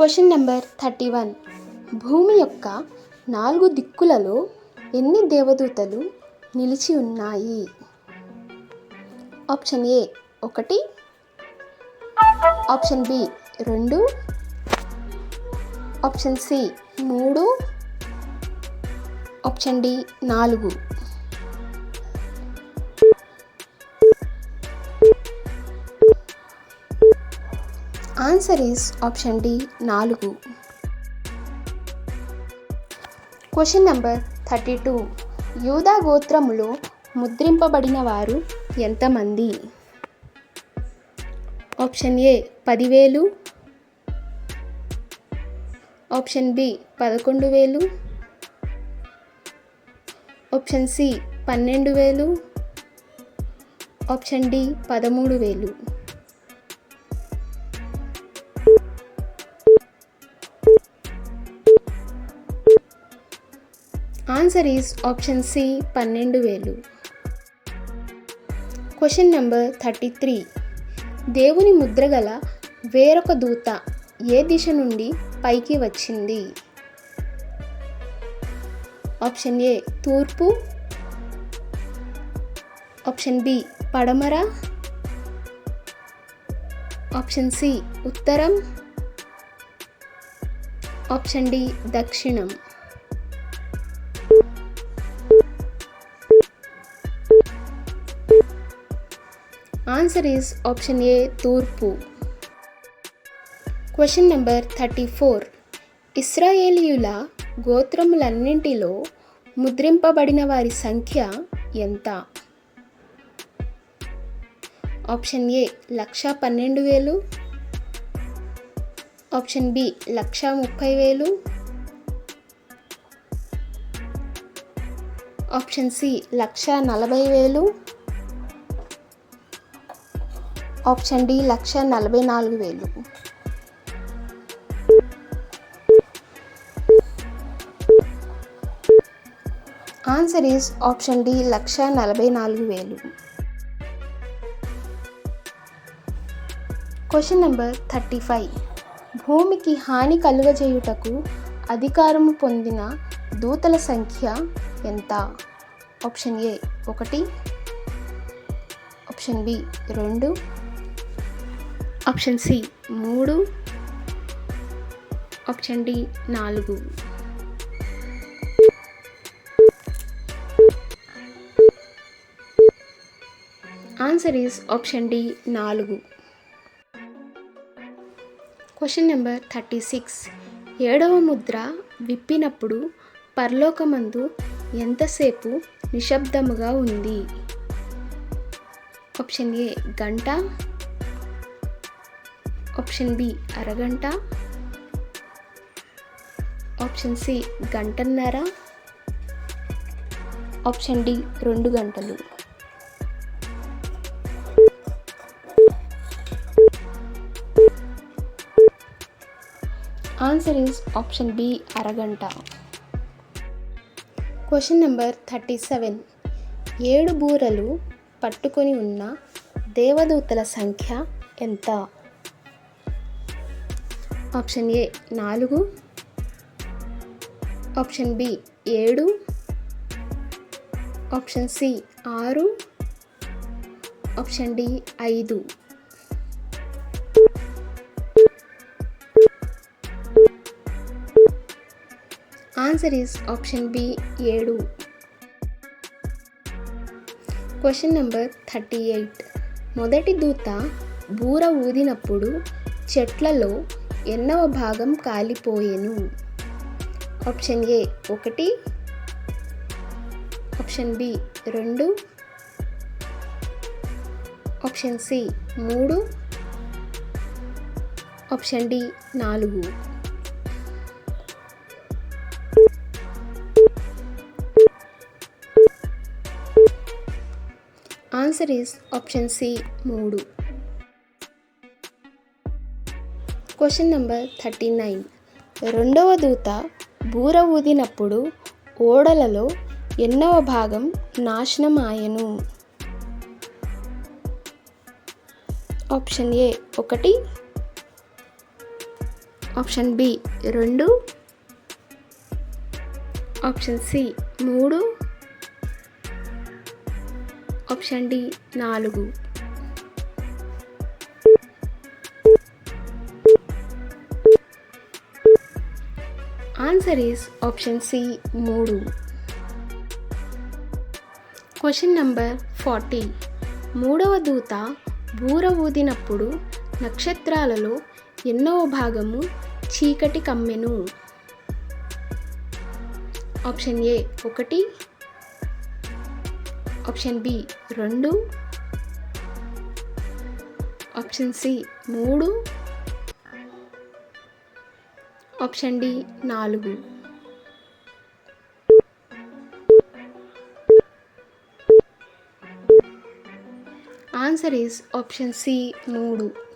Question number thirty one. భూమి యొక్క నాలుగు దిక్కులలో ఎన్ని దేవదూతలు నిలిచి ఉన్నాయి? ఆప్షన్ ఏ ఒకటి ఆప్షన్ బి రెండు ఆప్షన్ సి మూడు ఆప్షన్ డి నాలుగు. ఆన్సర్ ఈస్ ఆప్షన్ డి నాలుగు. క్వశ్చన్ నెంబర్ థర్టీ టూ యూదా గోత్రములో ముద్రింపబడిన వారు ఎంతమంది? ఆప్షన్ ఏ పదివేలు. ఆప్షన్ బి పదకొండు వేలు. ఆప్షన్ సి పన్నెండు వేలు. ఆప్షన్ డి పదమూడు వేలు. ఆన్సర్ ఈస్ ఆప్షన్ సి పన్నెండు వేలు. క్వశ్చన్ నెంబర్ థర్టీ త్రీ దేవుని ముద్ర గల వేరొక దూత ఏ దిశ నుండి పైకి వచ్చింది? ఆప్షన్ ఏ తూర్పు. ఆప్షన్ బి పడమర. ఆప్షన్ సి ఉత్తరం. ఆప్షన్ డి దక్షిణం. ఆన్సర్ ఈస్ ఆప్షన్ ఏ తూర్పు క్వశ్చన్ నెంబర్ థర్టీ ఫోర్ ఇస్రాయేలీయుల గోత్రములన్నింటిలో ముద్రింపబడిన వారి సంఖ్య ఎంత? ఆప్షన్ ఏ లక్ష పన్నెండు వేలు. ఆప్షన్ బి లక్ష ముప్పై వేలు. ఆప్షన్ సి లక్ష నలభై వేలు. ఆప్షన్ డి లక్ష నలభై నాలుగు వేలు. ఆన్సర్ ఈస్ ఆప్షన్ డి లక్ష నలభై నాలుగు వేలు. Question number thirty five. భూమికి హాని కలుగజేయుటకు అధికారము పొందిన దూతల సంఖ్య ఎంత? ఆప్షన్ ఏ ఒకటి ఆప్షన్ బి రెండు ఆప్షన్ సి మూడు ఆప్షన్ డి నాలుగు. ఆన్సర్ ఈస్ ఆప్షన్ డి నాలుగు. Question number thirty six. ఏడవ ముద్ర విప్పినప్పుడు పరలోకమందు ఎంతసేపు నిశ్శబ్దముగా ఉంది? ఆప్షన్ ఏ గంట. ఆప్షన్ బి అరగంట. ఆప్షన్ సి గంటన్నర. ఆప్షన్ డి రెండు గంటలు. ఆన్సర్ ఈస్ ఆప్షన్ బి అరగంట. Question number thirty seven. ఏడు బూరలు పట్టుకొని ఉన్న దేవదూతల సంఖ్య ఎంత? ఆప్షన్ ఏ నాలుగు ఆప్షన్ బి ఏడు ఆప్షన్ సి ఆరు ఆప్షన్ డి ఐదు. ఆన్సర్ ఈస్ ఆప్షన్ బి ఏడు. Question number thirty eight. మొదటి దూత బూర ఊదినప్పుడు చెట్లలో ఎన్నవ భాగం కాలిపోయెను. ఆప్షన్ ఏ ఒకటి ఆప్షన్ బి రెండు ఆప్షన్ సి మూడు ఆప్షన్ డి నాలుగు. ఆన్సర్ ఈస్ ఆప్షన్ సి మూడు. Question number thirty nine. రెండవ దూత బూర ఊదినప్పుడు ఓడలలో ఎన్నవ భాగం నాశనం ఆయను ఆప్షన్ ఏ ఒకటి ఆప్షన్ బి రెండు ఆప్షన్ సి మూడు ఆప్షన్ డి నాలుగు. ఆన్సర్ ఈస్ ఆప్షన్ సి మూడు. క్వశ్చన్ నంబర్ ఫార్టీ మూడవ దూత బూర ఊదినప్పుడు నక్షత్రాలలో ఎన్నో భాగము చీకటి కమ్మెను. ఆప్షన్ ఏ ఒకటి. ఆప్షన్ బి రెండు. ఆప్షన్ సి మూడు. ఆప్షన్ డి నాలుగు. ఆన్సర్ ఈస్ ఆప్షన్ సి మూడు.